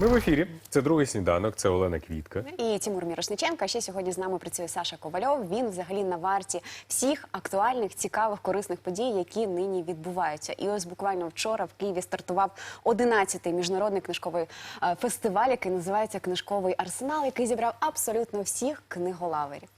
Ми в ефірі. Це другий сніданок. Це Олена Квітка. І Тимур Мірошниченко. Ще сьогодні з нами працює Саша Ковальов. Він взагалі на варті всіх актуальних, цікавих, корисних подій, які нині відбуваються. І ось буквально вчора в Києві стартував 11-й міжнародний книжковий е, фестиваль, який називається Книжковий арсенал, який зібрав абсолютно всіх книголаверів.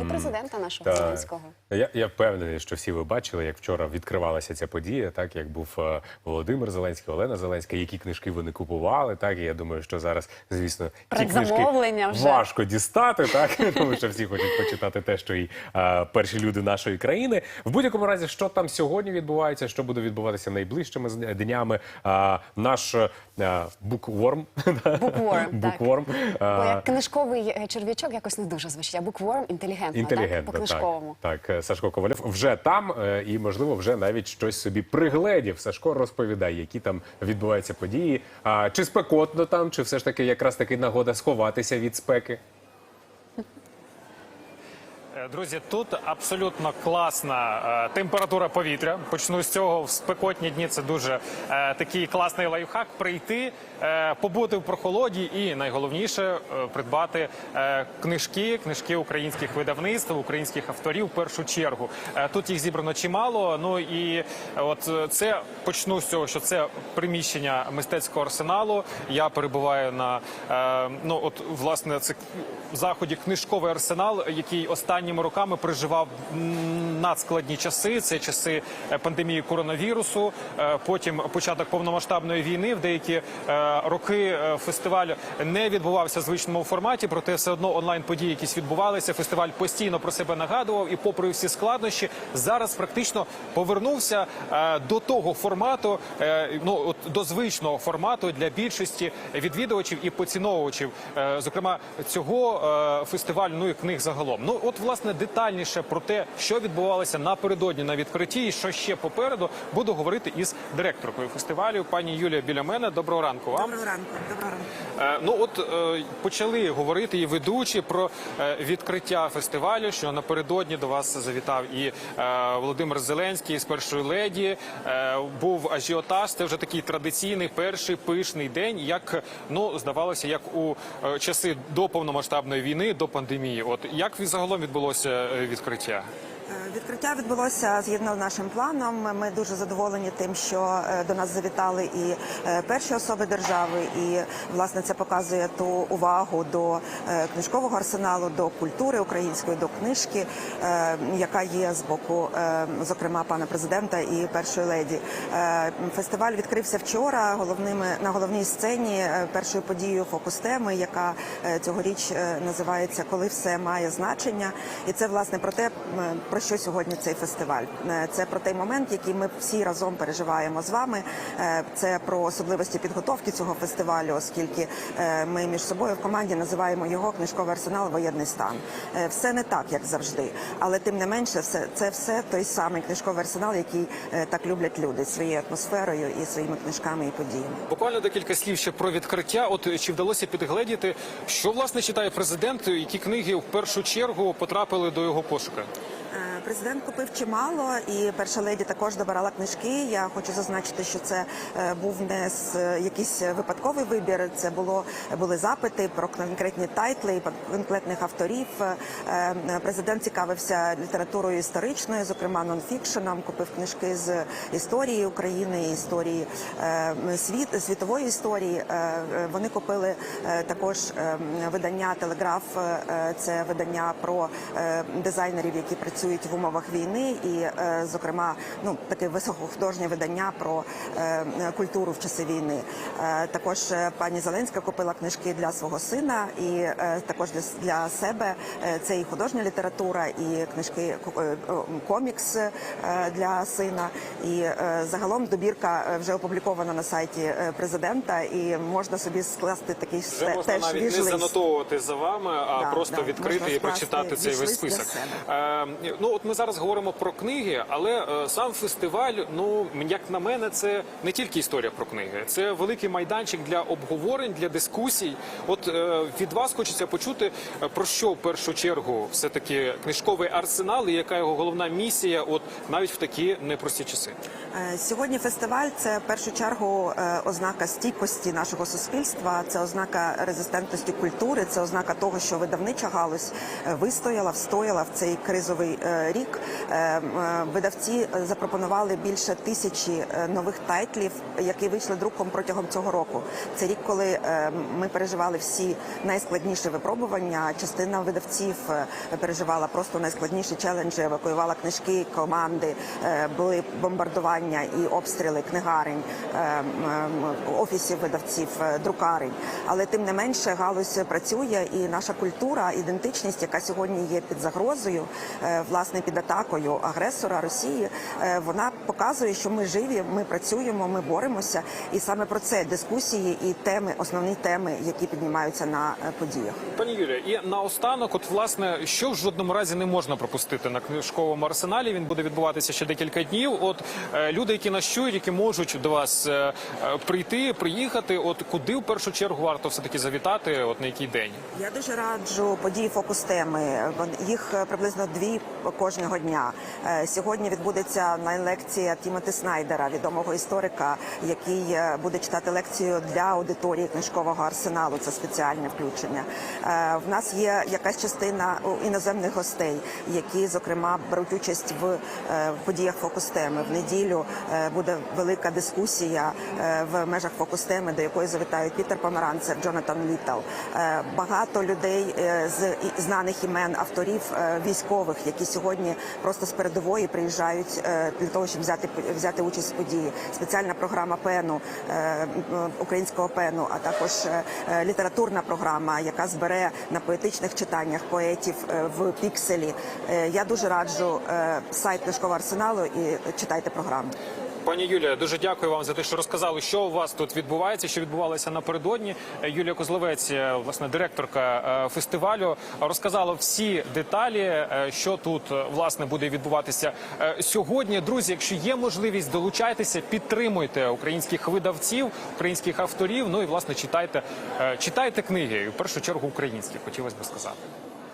І президента нашого Так. Зеленського. Я, я впевнений, що всі ви бачили, як вчора відкривалася ця подія, так як був е, Володимир Зеленський, Олена Зеленська, які книжки вони купували. Так і я думаю, що зараз, звісно, ті книжки вже. важко дістати, так тому що всі хочуть почитати те, що і е, перші люди нашої країни. В будь-якому разі, що там сьогодні відбувається, що буде відбуватися найближчими днями. А, наш е, букворм, Букворм, букворм. Бо е, як книжковий е, черв'ячок якось не дуже звучить, а букворм інтелігентно, інтелігентна так? По-книжковому. Так, так, Сашко Ковальов вже там е, і, можливо, вже навіть щось собі пригледів. Сашко розповідає, які там відбуваються події. А чи спекотно там, чи все ж таки якраз таки нагода сховатися від спеки? Друзі, тут абсолютно класна е, температура повітря. Почну з цього в спекотні дні. Це дуже е, такий класний лайфхак. Прийти, е, побути в прохолоді і найголовніше придбати книжки, книжки українських видавництв, українських авторів в першу чергу. Тут їх зібрано чимало. Ну і от це почну з цього, що це приміщення мистецького арсеналу. Я перебуваю на ну от власне це заході книжковий арсенал, який останніми роками переживав надскладні часи. Це часи е, пандемії коронавірусу, е, потім початок повномасштабної війни. В деякі е, роки фестиваль не відбувався в звичному форматі, проте все одно онлайн події якісь відбувалися. Фестиваль постійно про себе нагадував, і попри всі складнощі, зараз практично повернувся до того формату, ну от до звичного формату для більшості відвідувачів і поціновувачів, зокрема цього е, фестивалю, ну і книг загалом. Ну от власне детальніше про те, що відбувалося напередодні на відкритті, і що ще попереду, буду говорити із директоркою фестивалю, пані Юлія біля мене. Доброго ранку вам. Доброго ранку, доброго ранку. Е, Ну от е, почали говорити і ведучі про е, відкриття фестивалю. Що напередодні до вас завітав і е, Володимир Зеленський з першої леді. Е, був ажіотаж. Це вже такий традиційний перший пишний день, як ну здавалося, як у е, часи до повномасштабної війни, до пандемії. От як загалом відбулося е, відкриття? Відкриття відбулося згідно з нашим планом. Ми дуже задоволені тим, що е, до нас завітали і е, перші особи держави, і власне це показує ту увагу до е, книжкового арсеналу, до культури української, до книжки, яка є з боку, зокрема, пана президента і першої леді. Фестиваль відкрився вчора. Головними на головній сцені першою подією фокус теми, яка цьогоріч називається Коли все має значення, і це власне про те, про що сьогодні цей фестиваль. Е, Це про той момент, який ми всі разом переживаємо з вами. Е, Це про особливості підготовки цього фестивалю, оскільки е, ми між собою в команді називаємо його книжковий арсенал воєнний стан. Все не так, як завжди, але тим не менше, це все той самий книжковий арсенал, який так люблять люди своєю атмосферою і своїми книжками і подіями. Буквально декілька слів ще про відкриття. От чи вдалося підгледіти, що власне читає президент, які книги в першу чергу потрапили до його пошука? Президент купив чимало, і перша леді також добирала книжки. Я хочу зазначити, що це е, був не якийсь випадковий вибір. Це було були запити про конкретні тайтли і конкретних авторів. Е, Президент цікавився літературою історичною, зокрема нонфікшеном. Купив книжки з історії України, історії е, світ світової історії. Вони купили також видання Телеграф. Це видання про дизайнерів, які працюють в умовах війни, і, е, зокрема, ну таке високохудожнє видання про е, культуру в часи війни. Е, Також пані Зеленська купила книжки для свого сина, і також для, себе це і художня література, і книжки комікс для сина. І загалом добірка вже опублікована на сайті президента, і можна собі скласти такий Вже можна теж навіть не занотовувати за вами, а Да, просто да, відкрити і прочитати цей весь список. Ну от ми зараз говоримо про книги, але е, сам фестиваль, ну як на мене, це не тільки історія про книги, це великий майданчик для обговорень, для дискусій. От е, від вас хочеться почути е, про що в першу чергу все таки книжковий арсенал і яка його головна місія, от навіть в такі непрості часи. Сьогодні фестиваль це в першу чергу ознака стійкості нашого суспільства, це ознака резистентності культури, це ознака того, що видавнича галузь вистояла, встояла в цей кризовий рік. Е, е, Видавці запропонували більше тисячі е, нових тайтлів, які вийшли друком протягом цього року. Це рік, коли ми переживали всі найскладніші випробування. Частина видавців переживала просто найскладніші челенджі, евакуювала книжки, команди, були бомбардування і обстріли книгарень, офісів видавців, друкарень. Але тим не менше галузь працює, і наша культура, ідентичність, яка сьогодні є під загрозою, е, власне під атакою агресора Росії, е, вона показує, що ми живі, ми працюємо, ми боремося, і саме про це дискусії і теми, основні теми, які піднімаються на е, подіях. Пані Юлія, і наостанок, от власне, що в жодному разі не можна пропустити на книжковому арсеналі. Він буде відбуватися ще декілька днів. От е, люди, які нас чують, які можуть до вас прийти, приїхати. От куди в першу чергу варто все таки завітати? От на який день? Я дуже раджу події фокус теми. Їх приблизно дві кожного дня. Е, Сьогодні відбудеться лекція Тімоти Снайдера, відомого історика, який е, буде читати лекцію для аудиторії книжкового арсеналу. Це спеціальне включення. Е, В нас є якась частина іноземних гостей, які зокрема беруть участь в подіях фокус теми. В неділю буде велика дискусія в межах фокус теми, до якої завітають Пітер Помаранцев, Джонатан Літтл. Е, Багато людей з знаних імен авторів військових, які сьогодні просто з передової приїжджають е, для того, щоб взяти взяти участь в події. Спеціальна програма пену е, українського пену, а також е, літературна програма, яка збере на поетичних читаннях поетів в пікселі. Я дуже раджу сайт книжкового арсеналу і читайте програму. Пані Юлія, дуже дякую вам за те, що розказали, що у вас тут відбувається, що відбувалося напередодні. Юлія Козловець, е, власне, директорка е, фестивалю, розказала всі деталі, е, що тут власне буде відбуватися сьогодні. Друзі, якщо є можливість, долучайтеся, підтримуйте українських видавців, українських авторів. Ну і власне читайте, читайте книги, в першу чергу українські, хотілося б сказати.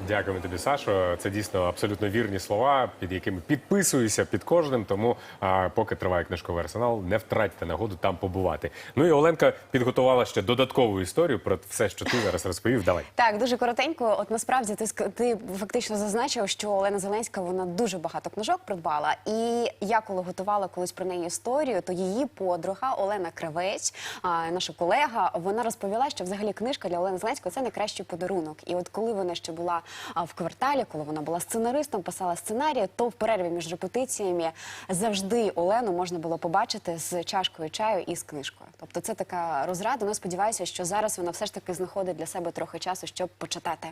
Дякуємо тобі, Сашо. Це дійсно абсолютно вірні слова, під якими підписуюся під кожним. Тому а, поки триває книжковий арсенал, не втратьте нагоду там побувати. Ну і Оленка підготувала ще додаткову історію про все, що ти зараз розповів. Давай. Так, дуже коротенько. От насправді ти ти фактично зазначив, що Олена Зеленська вона дуже багато книжок придбала. І я коли готувала колись про неї історію, то її подруга Олена Кривець, а, наша колега, вона розповіла, що взагалі книжка для Олени Зеленської це найкращий подарунок. І от коли вона ще була в кварталі, коли вона була сценаристом, писала сценарії, то в перерві між репетиціями завжди Олену можна було побачити з чашкою чаю і з книжкою. Тобто це така розрада. Ну сподіваюся, що зараз вона все ж таки знаходить для себе трохи часу, щоб почитати.